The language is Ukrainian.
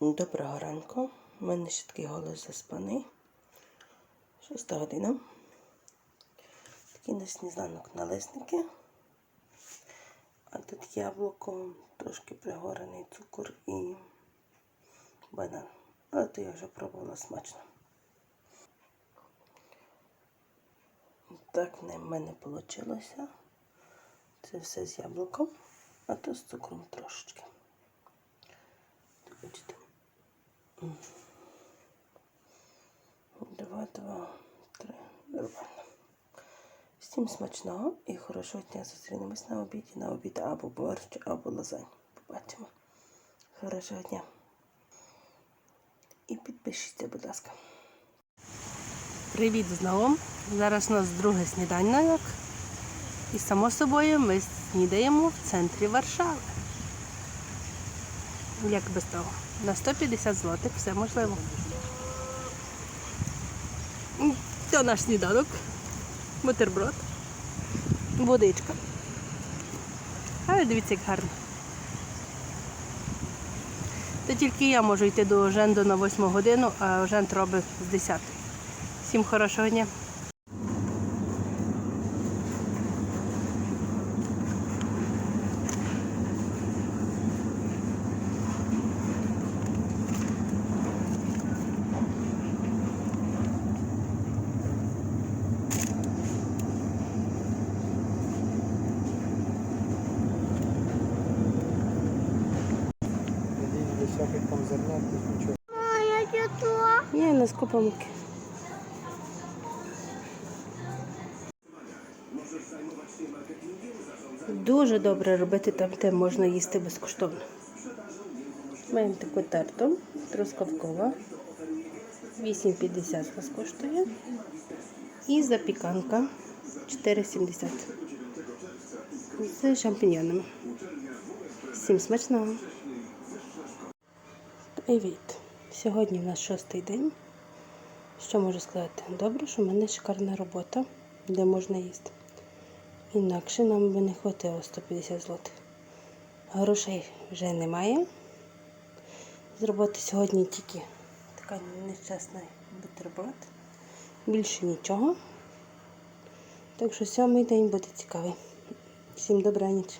Доброго ранку. У мене ще такий голос заспаний. Шоста година. Такий на сніданок налисники. А тут яблуко, трошки пригорений цукор і банан. Але то я вже пробувала смачно. Так в мене вийшло. Це все з яблуком, а то з цукром трошечки. Бачите. Два, два, три. Нормально. Всім смачного і хорошого дня. Зустрінемось на обіді, на обід або борщ, або лазань. Побачимо. Хорошого дня. І підпишіться, будь ласка. Привіт знову. Зараз у нас друге сніданок. І само собою ми снідаємо в центрі Варшави. Як без того? На 150 злотих все можливо. Це наш сніданок. Бутерброд. Водичка. Але дивіться, як гарно. То тільки я можу йти до Оженду на 8 годину, а Оженд робить з 10. Всім хорошого дня. Зерна, тут нічого. Ні, не скупимо. Дуже добре робити там, де можна їсти безкоштовно. Маємо таку терту, трускавкова. 8,50 нас коштує. І запіканка 4,70. З шампіньонами. Всім смачного! Привіт! Сьогодні в нас шостий день. Що можу сказати? Добре, що в мене шикарна робота, де можна їсти. Інакше нам би не хватило 150 злотих. Грошей вже немає. З роботи сьогодні тільки така нещасна бутерброд. Більше нічого. Так що сьомий день буде цікавий. Всім добра ніч.